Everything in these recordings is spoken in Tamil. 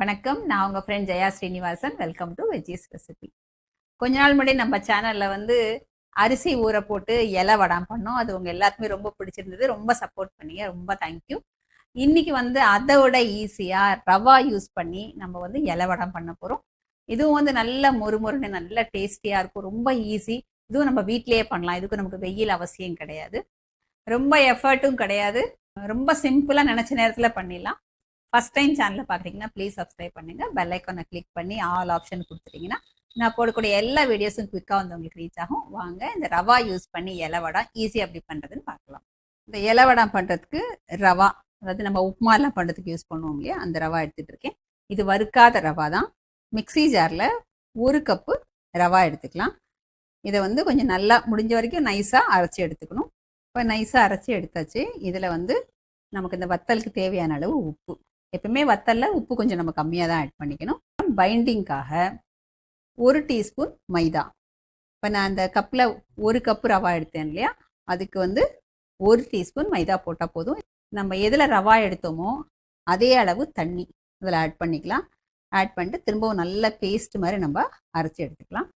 வணக்கம். நான் உங்கள் friend Jaya Srinivasan. Welcome to veggies recipe கொஞ்ச நாள் முன்னாடி நம்ம சேனலில் வந்து அரிசி ஊற போட்டு இலை வடம் பண்ணோம். அது உங்கள் எல்லாருக்குமே ரொம்ப பிடிச்சிருந்தது. ரொம்ப சப்போர்ட் பண்ணீங்க. ரொம்ப தேங்க்யூ இன்னைக்கு வந்து அதை விட ஈஸியாக ரவா யூஸ் பண்ணி நம்ம வந்து இலை வடம் பண்ண போகிறோம் இதுவும் வந்து நல்ல மொறுமொறுன்னு நல்ல டேஸ்டியாக இருக்கும். ரொம்ப ஈஸி இதுவும் நம்ம வீட்டிலேயே பண்ணலாம். இதுக்கு நமக்கு வெயில் அவசியம் கிடையாது. ரொம்ப எஃபர்ட்டும் கிடையாது. ரொம்ப சிம்பிளாக நினச்ச நேரத்தில் பண்ணிடலாம். ஃபஸ்ட் டைம் சேனலை பார்க்குறீங்கன்னா ப்ளீஸ் சப்ஸ்கிரைப் பண்ணுங்கள் பெல் ஐக்கானை கிளிக் பண்ணி ஆல் ஆப்ஷன் கொடுத்துட்டீங்கன்னா நான் போடக்கூடிய எல்லா வீடியோஸும் குயிக்காக வந்து உங்களுக்கு ரீச் ஆகும். வாங்க இந்த ரவா யூஸ் பண்ணி இலவடம் ஈஸியாக எப்படி பண்ணுறதுன்னு பார்க்கலாம். இந்த இலவடம் பண்ணுறதுக்கு ரவா அதாவது நம்ம உப்புமாலாம் பண்ணுறதுக்கு யூஸ் பண்ணுவோம் இல்லையா? அந்த ரவா எடுத்துகிட்டு இருக்கேன். இது வறுக்காத ரவா தான். மிக்ஸி ஜாரில் ஒரு கப்பு ரவா எடுத்துக்கலாம். இதை வந்து கொஞ்சம் நல்லா முடிஞ்ச வரைக்கும் நைஸாக அரைச்சி எடுத்துக்கணும். இப்போ நைஸாக அரைச்சி எடுத்தாச்சு. இதில் வந்து நமக்கு இந்த வத்தலுக்கு தேவையான அளவு உப்பு. எப்பவுமே வத்தலில் உப்பு கொஞ்சம் நம்ம கம்மியாக தான் ஆட் பண்ணிக்கணும். பைண்டிங்காக ஒரு டீஸ்பூன் மைதா. இப்போ நான் அந்த கப்பில் ஒரு கப்பு ரவா எடுத்தேன் இல்லையா? அதுக்கு வந்து ஒரு டீஸ்பூன் மைதா போட்டால் போதும். நம்ம எதில் ரவா எடுத்தோமோ அதே அளவு தண்ணி அதில் ஆட் பண்ணிக்கலாம். ஆட் பண்ணிட்டு திரும்பவும் நல்ல பேஸ்ட் மாதிரி நம்ம அரைச்சி எடுத்துக்கலாம்.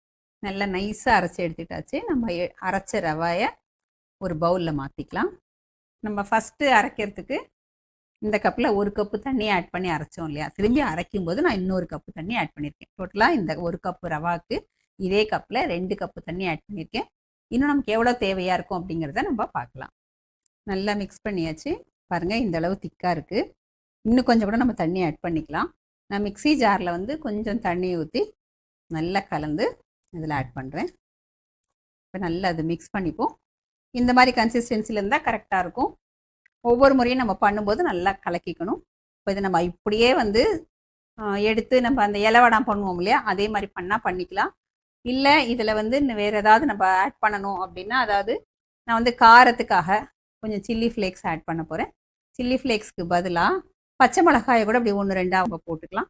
நல்லா நைஸாக அரைச்சி எடுத்துட்டாச்சு நம்ம அரைச்ச ரவாயை ஒரு பவுலில் மாற்றிக்கலாம் நம்ம ஃபஸ்ட்டு அரைக்கிறதுக்கு இந்த கப்பில் ஒரு கப்பு தண்ணி ஆட் பண்ணி அரைச்சோம் இல்லையா? திரும்பி அரைக்கும் போது நான் இன்னொரு கப்பு தண்ணி ஆட் பண்ணியிருக்கேன் டோட்டலாக இந்த ஒரு கப்பு ரவாக்கு இதே கப்பில் ரெண்டு கப்பு தண்ணி ஆட் பண்ணியிருக்கேன் இன்னும் நமக்கு எவ்வளோ தேவையாக இருக்கும் அப்படிங்கிறத நம்ம பார்க்கலாம். நல்லா மிக்ஸ் பண்ணியாச்சு. பாருங்கள் இந்த அளவு திக்காக இருக்குது இன்னும் கொஞ்சம் கூட நம்ம தண்ணி ஆட் பண்ணிக்கலாம். நான் மிக்ஸி ஜாரில் வந்து கொஞ்சம் தண்ணி ஊற்றி நல்லா கலந்து இதில் ஆட் பண்ணுறேன் இப்போ நல்லா அது மிக்ஸ் பண்ணிப்போம். இந்த மாதிரி கன்சிஸ்டன்சியில் இருந்தால் கரெக்டாக இருக்கும். ஒவ்வொரு முறையும் நம்ம பண்ணும்போது நல்லா கலக்கிக்கணும். இப்போ இதை நம்ம இப்படியே வந்து எடுத்து நம்ம அந்த இலவடம் பண்ணுவோம் இல்லையா? அதே மாதிரி பண்ணால் பண்ணிக்கலாம். இல்லை இதில் வந்து வேறு ஏதாவது நம்ம ஆட் பண்ணணும் அப்படின்னா அதாவது நான் வந்து காரத்துக்காக கொஞ்சம் சில்லி ஃப்ளேக்ஸ் ஆட் பண்ண போகிறேன் சில்லி ஃப்ளேக்ஸ்க்கு பதிலாக பச்சை மிளகாயை கூட அப்படி ஒன்று ரெண்டாக அவங்க போட்டுக்கலாம்.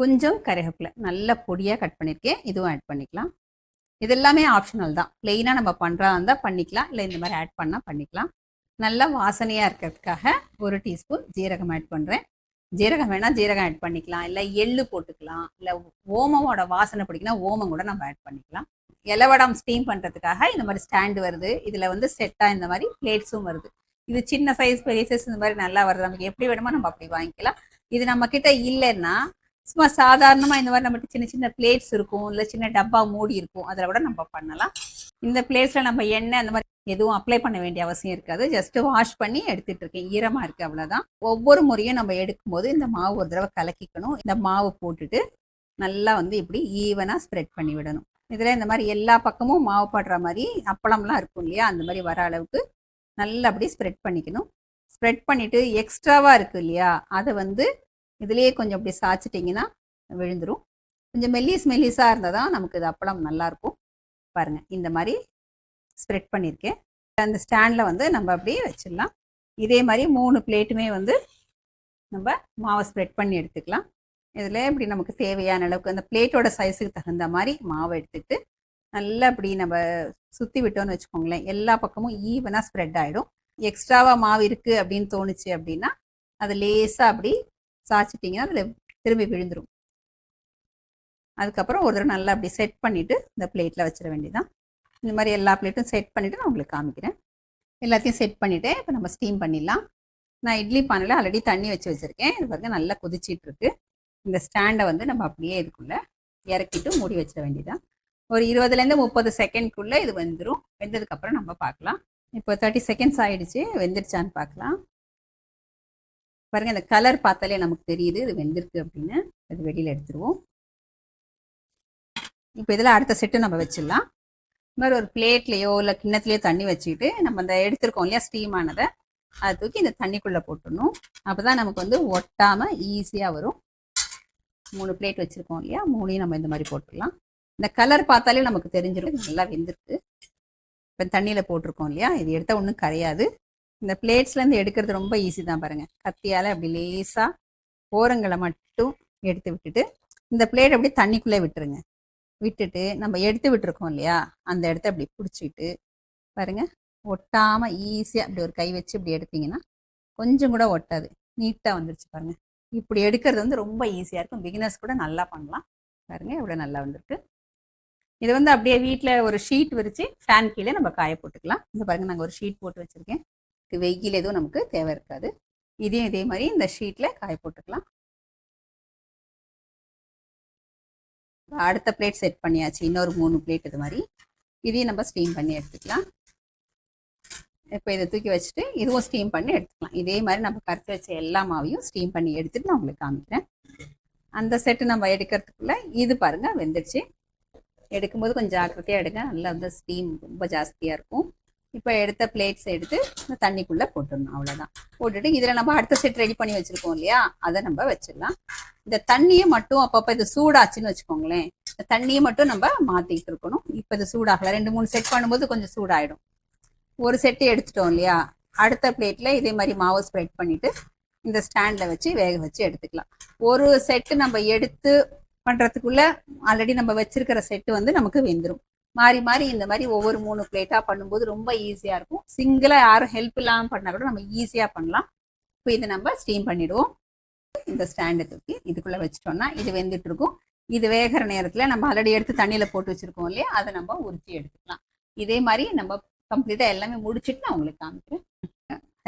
கொஞ்சம் கருகப்பில் நல்ல பொடியாக கட் பண்ணியிருக்கேன் இதுவும் ஆட் பண்ணிக்கலாம். இது எல்லாமே ஆப்ஷனல் தான். ப்ளெயினாக நம்ம பண்ணுறதா இருந்தால் பண்ணிக்கலாம். இல்லை இந்த மாதிரி ஆட் பண்ணால் பண்ணிக்கலாம். நல்லா வாசனையாக இருக்கிறதுக்காக ஒரு டீஸ்பூன் ஜீரகம் ஆட் பண்ணுறேன் ஜீரகம் வேணால் ஜீரகம் ஆட் பண்ணிக்கலாம். இல்லை எள்ளு போட்டுக்கலாம். இல்லை ஓமமோட வாசனை பிடிக்குன்னா ஓமம் கூட நம்ம ஆட் பண்ணிக்கலாம். இலவடம் ஸ்டீம் பண்ணுறதுக்காக இந்த மாதிரி ஸ்டாண்டு வருது. இதில் வந்து செட்டாக இந்த மாதிரி பிளேட்ஸும் வருது. இது சின்ன சைஸ் பெரிய சைஸ் இந்த மாதிரி நல்லா வருது. நமக்கு எப்படி வேணுமோ நம்ம அப்படி வாங்கிக்கலாம். இது நம்ம கிட்ட இல்லைன்னா சும்மா சாதாரணமாக இந்த மாதிரி நம்மகிட்ட சின்ன சின்ன பிளேட்ஸ் இருக்கும். இல்லை சின்ன டப்பா மூடி இருக்கும். அதில் கூட நம்ம பண்ணலாம். இந்த பிளேட்ஸில் நம்ம எண்ணெய் அந்த மாதிரி எதுவும் அப்ளை பண்ண வேண்டிய அவசியம் இருக்காது. ஜஸ்ட் வாஷ் பண்ணி எடுத்துட்டு இருக்கேன். ஈரமாக இருக்குது அவ்வளோதான் ஒவ்வொரு முறையும் நம்ம எடுக்கும்போது இந்த மாவு ஒரு தடவை கலக்கிக்கணும். இந்த மாவு போட்டுட்டு நல்லா வந்து இப்படி ஈவனாக ஸ்ப்ரெட் பண்ணி விடணும். இதில் இந்த மாதிரி எல்லா பக்கமும் மாவு படுற மாதிரி அப்பளம்லாம் இருக்கும் இல்லையா? அந்த மாதிரி வர அளவுக்கு நல்லா அப்படி ஸ்ப்ரெட் பண்ணிக்கணும். ஸ்ப்ரெட் பண்ணிவிட்டு எக்ஸ்ட்ராவாக இருக்குது இல்லையா? அதை வந்து இதுலேயே கொஞ்சம் அப்படி சாய்ச்சிட்டிங்கன்னா விழுந்துடும் கொஞ்சம் மெல்லிஸ் மெல்லிஸாக இருந்தால் தான் நமக்கு இது அப்பளம் நல்லாயிருக்கும் பாருங்கள் பாருங்க. இந்த மாதிரி ஸ்ப்ரெட் பண்ணியிருக்கேன் அந்த ஸ்டாண்டில் வந்து நம்ம அப்படியே வச்சிடலாம். இதே மாதிரி மூணு பிளேட்டுமே வந்து நம்ம மாவை ஸ்ப்ரெட் பண்ணி எடுத்துக்கலாம். இதில் இப்படி நமக்கு தேவையான அளவுக்கு அந்த பிளேட்டோட சைஸுக்கு தகுந்த மாதிரி மாவை எடுத்துக்கிட்டு நல்லா இப்படி நம்ம சுற்றி விட்டோம்னு வச்சுக்கோங்களேன். எல்லா பக்கமும் ஈவனாக ஸ்ப்ரெட் ஆகிடும் எக்ஸ்ட்ராவாக மாவு இருக்குது அப்படின்னு தோணுச்சு அப்படின்னா அதை லேசாக அப்படி சாய்ச்சிட்டிங்கன்னா அதில் திரும்பி விழுந்துடும் அதுக்கப்புறம் ஒரு தடவை நல்லா அப்படி செட் பண்ணிவிட்டு இந்த பிளேட்டில் வச்சிட வேண்டியதான் இந்த மாதிரி எல்லா பிளேட்டும் செட் பண்ணிவிட்டு நான் உங்களுக்கு காமிக்கிறேன். எல்லாத்தையும் செட் பண்ணிவிட்டு இப்போ நம்ம ஸ்டீம் பண்ணிடலாம். நான் இட்லி பானையில் ஆல்ரெடி தண்ணி வச்சு வச்சுருக்கேன். இது பாருங்க நல்லா கொதிச்சிட்ருக்கு. இந்த ஸ்டாண்டை வந்து நம்ம அப்படியே இதுக்குள்ளே இறக்கிட்டு மூடி வச்சிட வேண்டியதான் ஒரு இருபதுலேருந்து முப்பது செகண்ட்குள்ளே இது வெந்துடும் வெந்ததுக்கப்புறம் நம்ம பார்க்கலாம். இப்போ தேர்ட்டி செகண்ட்ஸ் ஆகிடுச்சு வெந்துருச்சான்னு பார்க்கலாம். பாருங்க இந்த கலர் பார்த்தாலே நமக்கு தெரியுது இது வெந்திருக்கு அப்படின்னு. அது வெளியில் எடுத்துருவோம். இப்போ இதில் அடுத்த செட்டு நம்ம வச்சிடலாம். இது மாதிரி ஒரு பிளேட்லேயோ இல்லை கிண்ணத்துலையோ தண்ணி வச்சுக்கிட்டு நம்ம அந்த எடுத்திருக்கோம் இல்லையா ஸ்டீம் ஆனதை அதை தூக்கி இந்த தண்ணிக்குள்ளே போட்டுடணும். அப்போ தான் நமக்கு வந்து ஒட்டாமல் ஈஸியாக வரும். மூணு பிளேட் வச்சுருக்கோம் இல்லையா மூணையும் நம்ம இந்த மாதிரி போட்டுடலாம். இந்த கலர் பார்த்தாலே நமக்கு தெரிஞ்சிடும் நல்லா வெந்திருக்கு. இப்போ தண்ணியில் போட்டிருக்கோம் இல்லையா இது எடுத்தால் ஒன்றும் கரையாது. இந்த பிளேட்ஸ்லேருந்து எடுக்கிறது ரொம்ப ஈஸி தான் பாருங்கள் கத்தியால் அப்படி லேசாக ஓரங்களை மட்டும் எடுத்து விட்டுட்டு இந்த பிளேட் அப்படியே தண்ணிக்குள்ளே விட்டுருங்க. விட்டுட்டு நம்ம எடுத்து விட்டுருக்கோம் இல்லையா? அந்த இடத்த அப்படி பிடிச்சிட்டு பாருங்க. ஒட்டாமல் ஈஸியாக அப்படி ஒரு கை வச்சு இப்படி எடுத்தீங்கன்னா கொஞ்சம் கூட ஒட்டாது. நீட்டாக வந்துருச்சு பாருங்க. இப்படி எடுக்கிறது வந்து ரொம்ப ஈஸியாக இருக்கும். பிகினர்ஸ் கூட நல்லா பண்ணலாம். பாருங்க இவ்வளோ நல்லா வந்திருக்கு. இது வந்து அப்படியே வீட்டில் ஒரு ஷீட் விரித்து ஃபேன் கீழே நம்ம காய போட்டுக்கலாம். இந்த பாருங்க நாங்கள் ஒரு ஷீட் போட்டு வச்சுருக்கேன். வெயில் எதுவும் நமக்கு தேவை இருக்காது. இதையும் இதே மாதிரி இந்த ஷீட்டில் காய போட்டுக்கலாம். அடுத்த பிளேட் செட் பண்ணியாச்சு. இன்னொரு மூணு பிளேட் இது மாதிரி. இதையும் நம்ம ஸ்டீம் பண்ணி எடுத்துக்கலாம். இப்போ இதை தூக்கி வச்சுட்டு இதுவும் ஸ்டீம் பண்ணி எடுத்துக்கலாம். இதே மாதிரி நம்ம கருத்து வச்ச எல்லா மாவையும் ஸ்டீம் பண்ணி எடுத்துட்டு நான் உங்களுக்கு காமிக்கிறேன். அந்த செட்டு நம்ம எடுக்கிறதுக்குள்ள இது பாருங்க வெந்துடுச்சு. எடுக்கும்போது கொஞ்சம் ஜாக்கிரதையாக எடுங்க. நல்லா வந்து ஸ்டீம் ரொம்ப ஜாஸ்தியாக இருக்கும். இப்போ எடுத்த பிளேட்ஸ் எடுத்து இந்த தண்ணிக்குள்ளே போட்டுடணும் அவ்வளோதான் போட்டுட்டு இதில் நம்ம அடுத்த செட் ரெடி பண்ணி வச்சுருக்கோம் இல்லையா? அதை நம்ம வச்சிடலாம். இந்த தண்ணியை மட்டும் அப்பப்போ இது சூடாச்சுன்னு வச்சுக்கோங்களேன். இந்த தண்ணியை மட்டும் நம்ம மாற்றிக்கிட்டு இருக்கணும். இப்போ இது சூடாகல. ரெண்டு மூணு செட் பண்ணும்போது கொஞ்சம் சூடாயிடும். ஒரு செட்டு எடுத்துட்டோம் இல்லையா? அடுத்த பிளேட்ல இதே மாதிரி மாவு ஸ்ப்ரெட் பண்ணிட்டு இந்த ஸ்டாண்டில் வச்சு வேக வச்சு எடுத்துக்கலாம். ஒரு செட்டு நம்ம எடுத்து பண்ணுறதுக்குள்ளே ஆல்ரெடி நம்ம வச்சிருக்கிற செட்டு வந்து நமக்கு வெந்துடும் மாறி மாறி இந்த மாதிரி ஒவ்வொரு மூணு பிளேட்டாக பண்ணும்போது ரொம்ப ஈஸியாக இருக்கும். சிங்கிளாக யாரும் ஹெல்ப் இல்லாமல் பண்ணால் கூட நம்ம ஈஸியாக பண்ணலாம். இப்போ இதை நம்ம ஸ்டீம் பண்ணிடுவோம். இந்த ஸ்டாண்டை தூக்கி இதுக்குள்ளே வச்சிட்டோம்னா இது வெந்துட்டு இருக்கும். இது வேகிற நேரத்தில் நம்ம ஆல்ரெடி எடுத்து தண்ணியில் போட்டு வச்சுருக்கோம் இல்லையா? அதை நம்ம உரிச்சி எடுத்துக்கலாம். இதே மாதிரி நம்ம கம்ப்ளீட்டாக எல்லாமே முடிச்சுட்டு நான் உங்களுக்கு காமிக்கிறேன்.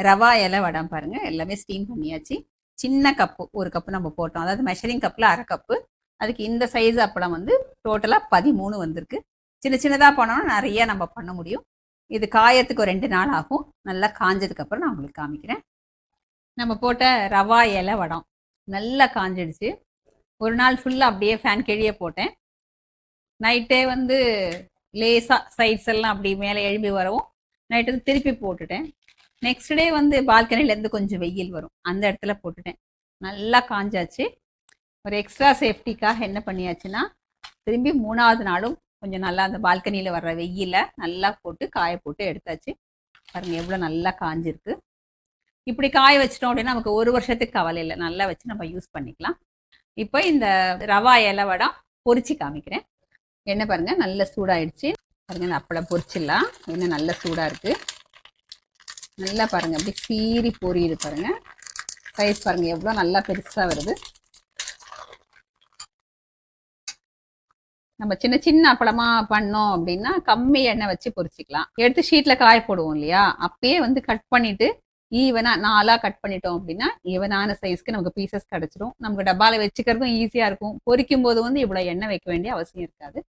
ரவா இலை வடம் பாருங்க. எல்லாமே ஸ்டீம் பண்ணியாச்சு. சின்ன கப்பு ஒரு கப்பு நம்ம போட்டோம். அதாவது மெஷரிங் கப்பில் அரை கப்பு அதுக்கு இந்த சைஸ் அப்பளம் வந்து டோட்டலாக பதிமூணு வந்திருக்கு. சின்ன சின்னதாக போனோம்னா நிறைய நம்ம பண்ண முடியும். இது காயத்துக்கு ஒரு ரெண்டு நாள் ஆகும். நல்லா காஞ்சதுக்கப்புறம் நான் உங்களுக்கு காமிக்கிறேன். நம்ம போட்ட ரவா இலை வடம் நல்லா காஞ்சிடுச்சு. ஒரு நாள் ஃபுல்லாக அப்படியே ஃபேன் கீழே போட்டேன். நைட்டே வந்து லேசாக சைட்ஸ் எல்லாம் அப்படி மேலே எழும்பி வரவும் நைட்டு வந்து திருப்பி போட்டுட்டேன். நெக்ஸ்ட் டே வந்து பால்கனிலேருந்து கொஞ்சம் வெயில் வரும். அந்த இடத்துல போட்டுட்டேன். நல்லா காஞ்சாச்சு. ஒரு எக்ஸ்ட்ரா சேஃப்டிக்காக என்ன பண்ணியாச்சுன்னா திரும்பி மூணாவது நாளும் கொஞ்சம் நல்லா அந்த பால்கனியில் வர்ற வெயில நல்லா போட்டு காய போட்டு எடுத்தாச்சு. பாருங்கள் எவ்வளோ நல்லா காஞ்சிருக்கு. இப்படி காய வச்சிட்டோம் அப்படின்னா நமக்கு ஒரு வருஷத்துக்கு கவலை இல்லை. நல்லா வச்சு நம்ம யூஸ் பண்ணிக்கலாம். இப்போ இந்த ரவா இலை வடம் பொறிச்சு காமிக்கிறேன். என்ன பாருங்க நல்ல சூடாயிடுச்சு. பாருங்க இந்த அப்பளம் பொறிச்சிடலாம் என்ன நல்ல சூடாக இருக்குது நல்லா பாருங்க அப்படி சீறி பொரியுது பாருங்க. சைஸ் பாருங்க எவ்வளோ நல்லா பெருசாக வருது. நம்ம சின்ன சின்ன அப்பளமா பண்ணோம் அப்படின்னா கம்மி எண்ணெய் வச்சு பொரிச்சிக்கலாம். எடுத்து ஷீட்ல காய போடுவோம் இல்லையா? அப்பயே வந்து கட் பண்ணிட்டு ஈவனா நாலா கட் பண்ணிட்டோம் அப்படின்னா ஈவனான சைஸ்க்கு நமக்கு பீசஸ் கிடைச்சிரும். நமக்கு டப்பால வச்சுக்கிறதும் ஈஸியா இருக்கும். பொரிக்கும் போது வந்து இவ்வளவு எண்ணெய் வைக்க வேண்டிய அவசியம் இருக்காது.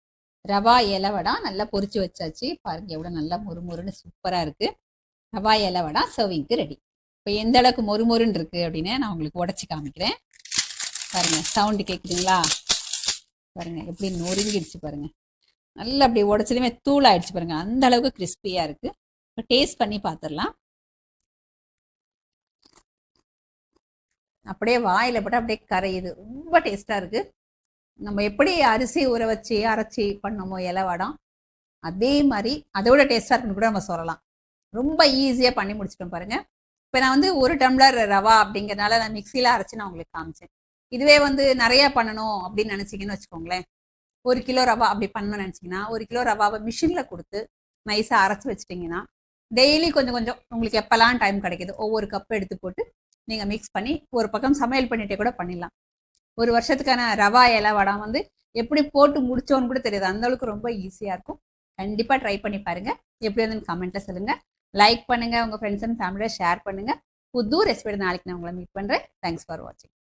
ரவா இலவடா நல்லா பொரிச்சு வச்சாச்சு. பாருங்க எவ்வளவு நல்லா முறுமுறுன்னு சூப்பரா இருக்கு. ரவா இலவடா சர்விங்க்கு ரெடி இப்போ எந்த அளவுக்கு மொறுமொறுன்னு இருக்கு அப்படின்னு நான் உங்களுக்கு உடச்சி காமிக்கிறேன். பாருங்க சவுண்டு கேட்குறீங்களா பாருங்க எப்படி நொறுங்கிடுச்சு பாருங்க. நல்லா அப்படி உடச்சதுமே தூள் ஆயிடுச்சு பாருங்க. அந்த அளவுக்கு கிறிஸ்பியாக இருக்கு. இப்போ டேஸ்ட் பண்ணி பார்த்துடலாம் அப்படியே வாயில போட்டு அப்படியே கரையுது. ரொம்ப டேஸ்ட்டாக இருக்கு. நம்ம எப்படி அரிசி ஊற வச்சு அரைச்சி பண்ணோமோ இலவடம் அதே மாதிரி அதோட டேஸ்ட்டாக இருக்குன்னு கூட நம்ம சொல்லலாம். ரொம்ப ஈஸியாக பண்ணி முடிச்சிட்டோம் பாருங்க. இப்போ நான் வந்து ஒரு டம்ளர் ரவா அப்படிங்கறதுனால நான் மிக்சியில அரைச்சி நான் உங்களுக்கு காமிச்சேன். இதுவே வந்து நிறைய பண்ணணும் அப்படின்னு நினைச்சிங்கன்னு வச்சுக்கோங்களேன். ஒரு கிலோ ரவா அப்படி பண்ணணும்னு நினச்சிங்கன்னா ஒரு கிலோ ரவாவை மிஷினில் கொடுத்து நைஸாக அரைச்சி வச்சிட்டிங்கன்னா டெய்லி கொஞ்சம் கொஞ்சம் உங்களுக்கு எப்போல்லாம் டைம் கிடைக்குது ஒவ்வொரு கப் எடுத்து போட்டு நீங்கள் மிக்ஸ் பண்ணி ஒரு பக்கம் சமையல் பண்ணிட்டே கூட பண்ணிடலாம். ஒரு வருஷத்துக்கான ரவா இலை வடம் வந்து எப்படி போட்டு முடிச்சோன்னு கூட தெரியாது. அந்த அளவுக்கு ரொம்ப ஈஸியாக இருக்கும். கண்டிப்பாக ட்ரை பண்ணி பாருங்கள் எப்படி வந்து கமெண்ட்டில் சொல்லுங்கள் லைக் பண்ணுங்கள் உங்கள் ஃப்ரெண்ட்ஸ் அண்ட் ஃபேமிலியோட ஷேர் பண்ணுங்கள் புது ரெசிபியோட நாளைக்கு நான் உங்களை மீட் பண்ணுறேன் தேங்க்ஸ் ஃபார் வாட்சிங்